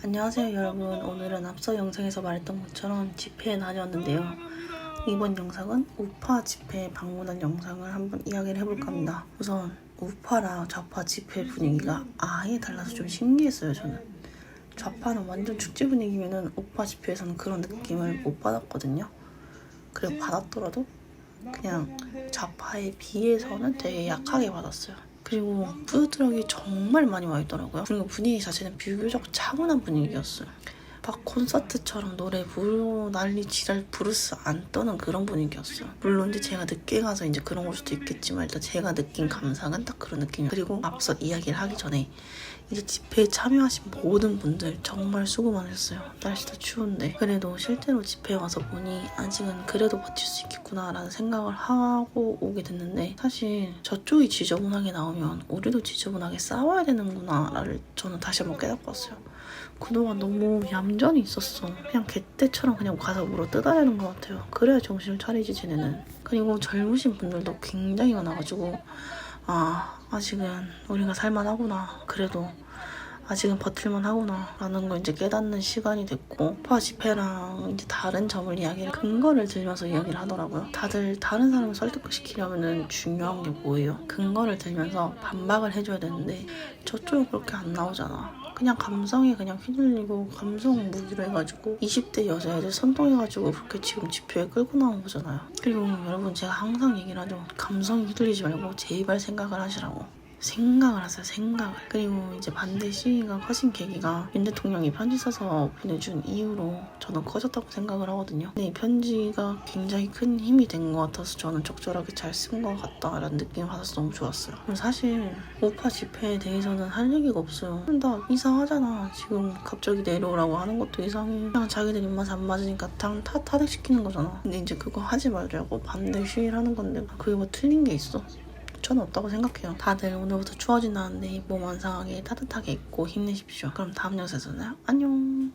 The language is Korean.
안녕하세요 여러분. 오늘은 앞서 영상에서 말했던 것처럼 집회에 다녀왔는데요. 이번 영상은 우파 집회에 방문한 영상을 한번 이야기를 해볼까 합니다. 우선 우파랑 좌파 집회 분위기가 아예 달라서 좀 신기했어요 저는. 좌파는 완전 축제 분위기면은 우파 집회에서는 그런 느낌을 못 받았거든요. 그리고 받았더라도 그냥 좌파에 비해서는 되게 약하게 받았어요 그리고 푸드트럭이 정말 많이 와 있더라고요. 그리고 분위기 자체는 비교적 차분한 분위기였어요. 막 콘서트처럼 노래 부르고 난리 지랄 브루스 안 떠는 그런 분위기였어요. 물론 이제 제가 늦게 가서 이제 그런 걸 수도 있겠지만 일단 제가 느낀 감상은 딱 그런 느낌이에요. 그리고 앞서 이야기를 하기 전에 이제 집회에 참여하신 모든 분들 정말 수고 많으셨어요. 날씨도 추운데 그래도 실제로 집회에 와서 보니 아직은 그래도 버틸 수 있겠구나라는 생각을 하고 오게 됐는데 사실 저쪽이 지저분하게 나오면 우리도 지저분하게 싸워야 되는구나를 저는 다시 한번 깨닫고 왔어요. 그동안 너무 얌 전히 있었어. 그냥 개떼처럼 그냥 가서 물어 뜯어내는 것 같아요. 그래야 정신을 차리지 쟤네는. 그리고 젊으신 분들도 굉장히 많아가지고 아 아직은 우리가 살만하구나. 그래도 아직은 버틸만 하구나 라는 걸 이제 깨닫는 시간이 됐고 파 집회랑 이제 다른 점을 이야기를 근거를 들면서 이야기를 하더라고요 다들 다른 사람을 설득시키려면 중요한 게 뭐예요 근거를 들면서 반박을 해줘야 되는데 저쪽은 그렇게 안 나오잖아 그냥 감성에 그냥 휘둘리고 감성 무기로 해가지고 20대 여자애들 선동해가지고 그렇게 지금 집회에 끌고 나온 거잖아요. 그리고 여러분 제가 항상 얘기를 하죠. 감성에 휘둘리지 말고 제발 생각을 하시라고 생각을 하세요 생각을. 그리고 이제 반대 시위가 커진 계기가 윤 대통령이 편지 써서 보내준 이후로 저는 커졌다고 생각을 하거든요. 근데 이 편지가 굉장히 큰 힘이 된 것 같아서 저는 적절하게 잘 쓴 것 같다라는 느낌을 받아서 너무 좋았어요. 사실 오파 집회에 대해서는 할 얘기가 없어요. 다 이상하잖아. 지금 갑자기 내려오라고 하는 것도 이상해. 그냥 자기들 입맛 안 맞으니까 당 타, 타득시키는 거잖아. 근데 이제 그거 하지 말자고 반대 시위를 하는 건데 그게 뭐 틀린 게 있어 저는 없다고 생각해요. 다들 오늘부터 추워진다는데 몸 안 상하게 따뜻하게 입고 힘내십시오. 그럼 다음 영상에서 만나요. 안녕.